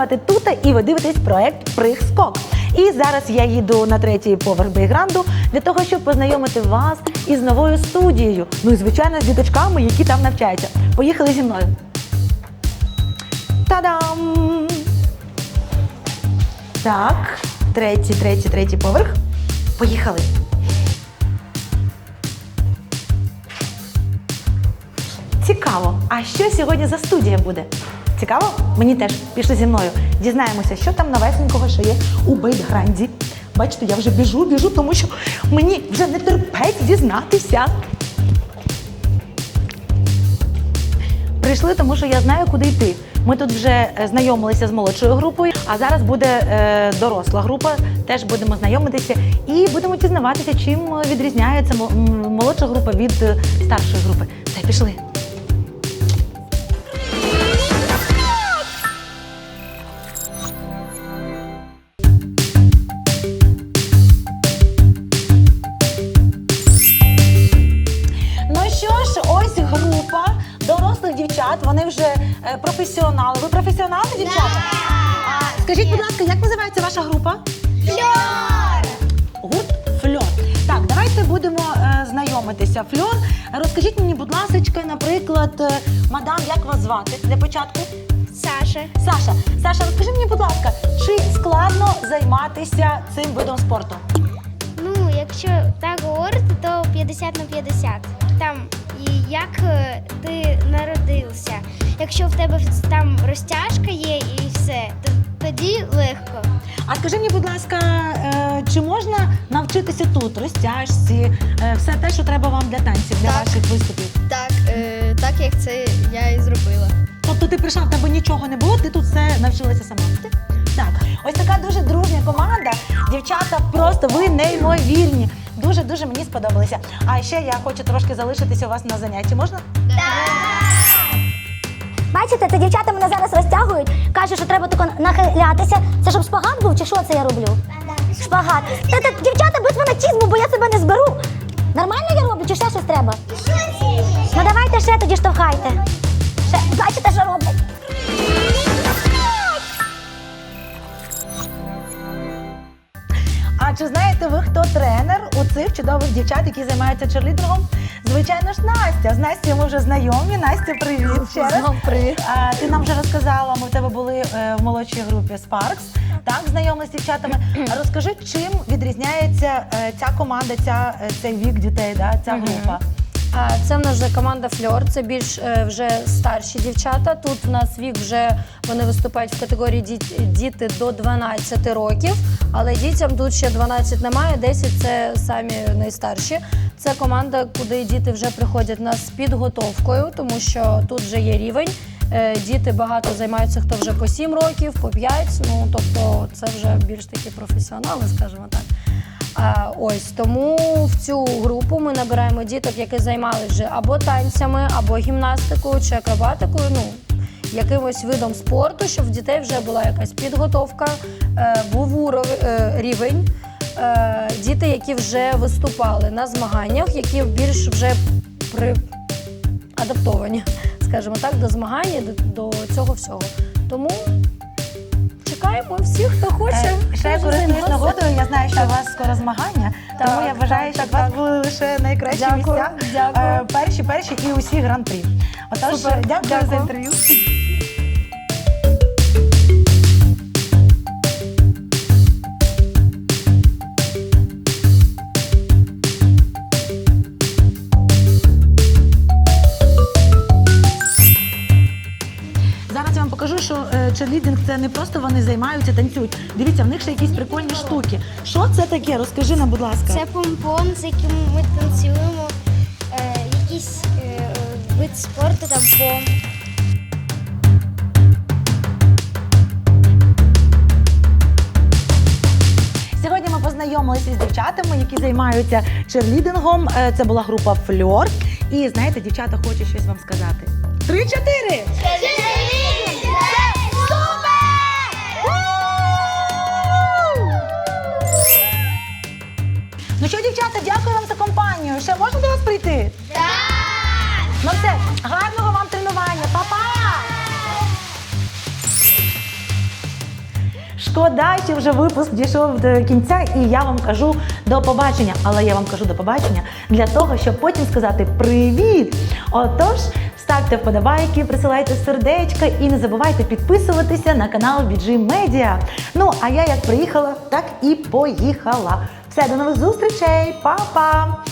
Звати Тута, і ви дивитесь проект Приг-скок. І зараз я їду на третій поверх Бейгранду для того, щоб познайомити вас із новою студією. Ну і звичайно з діточками, які там навчаються. Поїхали зі мною. Та-дам! Так, третій, третій, третій поверх. Поїхали. Цікаво. А що сьогодні за студія буде? Цікаво? Мені теж пішли зі мною. Дізнаємося, що там новесенького ще є у Бейтгранді. Бачите, я вже біжу, біжу, тому що мені вже не терпець дізнатися. Прийшли, тому що я знаю, куди йти. Ми тут вже е, знайомилися з молодшою групою, а зараз буде е, доросла група. Теж будемо знайомитися і будемо дізнаватися, чим відрізняється мо- молодша група від е, старшої групи. Все, пішли. Дівчат. Вони вже е, професіонали. Ви професіонали, дівчата? А, скажіть, будь ласка, як називається ваша група? Гурт Фльор. Так, давайте будемо е, знайомитися. Фльор, розкажіть мені, будь ласка, наприклад, е, мадам, як вас звати для початку? Саша. Саша, Саша, розкажи мені, будь ласка, чи складно займатися цим видом спорту? Якщо так говорити, то 50 на 50. Там і як е, ти народився. Якщо в тебе там розтяжка є і все, то тоді легко. А скажи мені, будь ласка, е, чи можна навчитися тут розтяжці, е, все те, що треба вам для танців, для Так. ваших виступів? Так, е, так як це я і зробила. Тобто ти прийшла, в тебе нічого не було, ти тут все навчилася сама. Просто ви неймовірні. Дуже дуже мені сподобалися. А ще я хочу трошки залишитися у вас на занятті. Можна? Бачите, це дівчата мене зараз розтягують, кажуть, що треба тако нахилятися. Це щоб шпагат був, чи що це я роблю? Шпагат. Та, та, дівчата без фанатізму, бо я себе не зберу. Нормально я роблю, чи ще щось треба? Ну давайте ще тоді штовхайте. Чудових дівчат, які займаються черлідингом? Звичайно ж, Настя. З Настю ми вже знайомі. Настя, привіт ще раз. Привіт. А, ти нам вже розказала, ми в тебе були е, в молодшій групі Sparks, так, знайомі з дівчатами. Розкажи, чим відрізняється е, ця команда, ця, е, цей вік дітей, да, ця група? Це в нас вже команда Фльор, це більш е, вже старші дівчата. Тут в нас вік вже вони виступають в категорії діти до 12 років, але дітям тут ще 12 немає, 10 це самі найстарші. Це команда, куди діти вже приходять нас з підготовкою, тому що тут вже є рівень. Е, Діти багато займаються, хто вже по 7 років, по 5, ну тобто це вже більш такі професіонали, скажімо так. Ось тому в цю групу ми набираємо діток, які займалися вже або танцями, або гімнастикою чи акробатикою. Ну якимось видом спорту, щоб в дітей вже була якась підготовка, е, був е, рівень. Е, діти, які вже виступали на змаганнях, які більш вже при адаптовані, скажімо так, до змагань, до цього всього. Тому чекаємо всіх, хто хоче. Е, Ще я користуюсь нагодою. Я знаю, що у вас скоро змагання, тому я вважаю, так, що у вас були лише найкращі Дякую, місця. дякую. Е, Перші, перші і усі гран-прі. Отож, дякую за інтерв'ю. Черлідинг це не просто вони займаються, танцюють. Дивіться, в них ще якісь прикольні штуки. Що це таке? Розкажи нам, будь ласка. Це помпон, з яким ми танцюємо. Е, якийсь е, вид спорту там помп. Сьогодні ми познайомилися з дівчатами, які займаються черлідингом. Е, Це була група Фльор. І знаєте, дівчата хочуть щось вам сказати. Три-чотири! Ну що, дівчата, дякую вам за компанію. Ще можна до вас прийти? Так! Ну все, гарного вам тренування, Па-па! Шкода, що вже випуск дійшов до кінця, і я вам кажу до побачення. Але я вам кажу до побачення для того, щоб потім сказати привіт. Отож, ставте вподобайки, присилайте сердечка і не забувайте підписуватися на канал BG Media. Ну а я як приїхала, так і поїхала. Все, до нових зустрічей, Па-па!